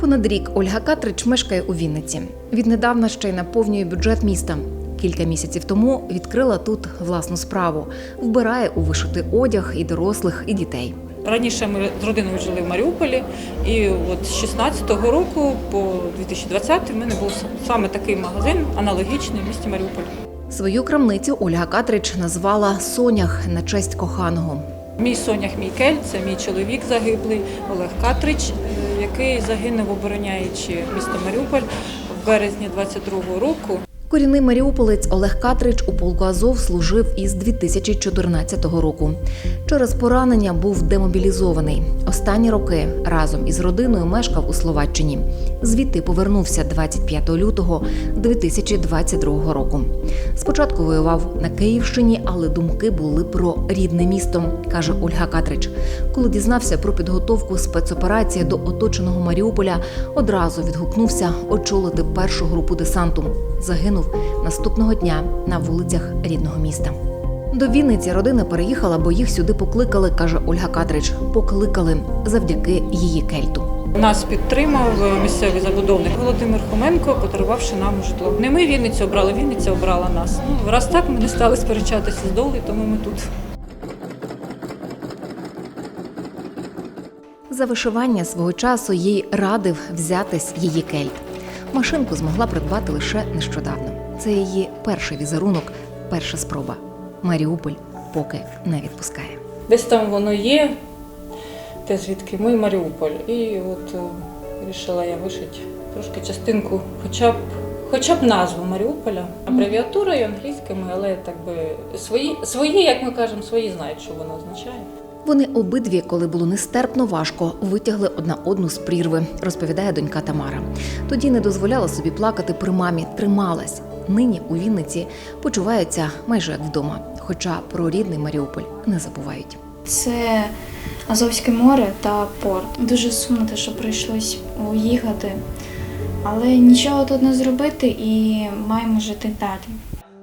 Понад рік Ольга Катрич мешкає у Вінниці. Віднедавна ще й наповнює бюджет міста. Кілька місяців тому відкрила тут власну справу, вбирає у вишитий одяг і дорослих, і дітей. Раніше ми з родиною жили в Маріуполі, і от з 16-го року по 2020 в мене був саме такий магазин, аналогічний в місті Маріуполь. Свою крамницю Ольга Катрич назвала Сонях на честь коханого. Мій сонях Хмійкель, це мій чоловік загиблий Олег Катрич, е, який загинув, обороняючи місто Маріуполь в березні 22-го року. Корінний маріуполець Олег Катрич у полку Азов служив із 2014 року. Через поранення був демобілізований. Останні роки разом із родиною мешкав у Словаччині. Звідти повернувся 25 лютого 2022 року. Спочатку воював на Київщині, але думки були про рідне місто, каже Ольга Катрич. Коли дізнався про підготовку спецоперації до оточеного Маріуполя, одразу відгукнувся очолити першу групу десанту. Загинув наступного дня на вулицях рідного міста. До Вінниці родина переїхала, бо їх сюди покликали, каже Ольга Катрич. Покликали завдяки її кельту. Нас підтримав місцевий забудовник Володимир Хоменко, подарувавши нам житло. Не ми Вінницю обрали, Вінниця обрала нас. Ну раз так ми не стали сперечатися з долею, тому ми тут. За вишивання свого часу їй радив взятись її кельт. Машинку змогла придбати лише нещодавно. Це її перший візерунок, перша спроба. Маріуполь поки не відпускає. Десь там воно є, те звідки ми Маріуполь. І от е, вирішила я вишити трошки частинку, хоча б. Хоча б назву Маріуполя абревіатурою англійськими, але так би свої, свої, як ми кажемо, свої знають, що воно означає. Вони обидві, коли було нестерпно важко, витягли одна одну з прірви, розповідає донька Тамара. Тоді не дозволяла собі плакати при мамі, трималась. Нині у Вінниці почуваються майже як вдома, хоча про рідний Маріуполь не забувають. Це Азовське море та порт. Дуже сумно, те, що прийшлось уїхати, але нічого тут не зробити і маємо жити далі.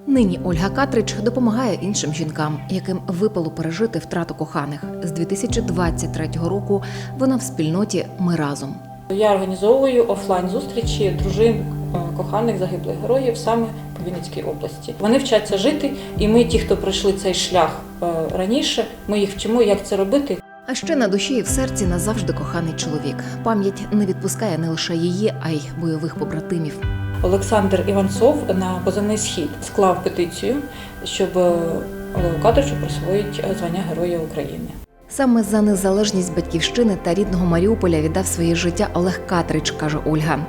Нині Ольга Катрич допомагає іншим жінкам, яким випало пережити втрату коханих. З 2023 року вона в спільноті Ми разом. Я організовую офлайн зустрічі дружин е, коханих загиблих героїв саме по Вінницькій області. Вони вчаться жити, і ми, ті, хто пройшли цей шлях е, раніше, ми їх вчимо, як це робити. А ще на душі і в серці назавжди коханий чоловік. Пам'ять не відпускає не лише її, а й бойових побратимів. Олександр Іванцов на позивний схід склав петицію, щоб е, Олегу Кадричу присвоїть е, звання Героя України. Саме за незалежність батьківщини та рідного Маріуполя віддав своє життя Олег Катрич, каже Ольга.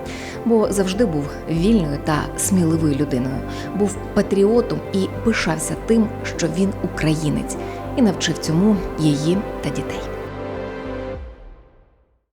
Бо завжди був вільною та сміливою людиною, був патріотом і пишався тим, що він українець, і навчив цьому її та дітей.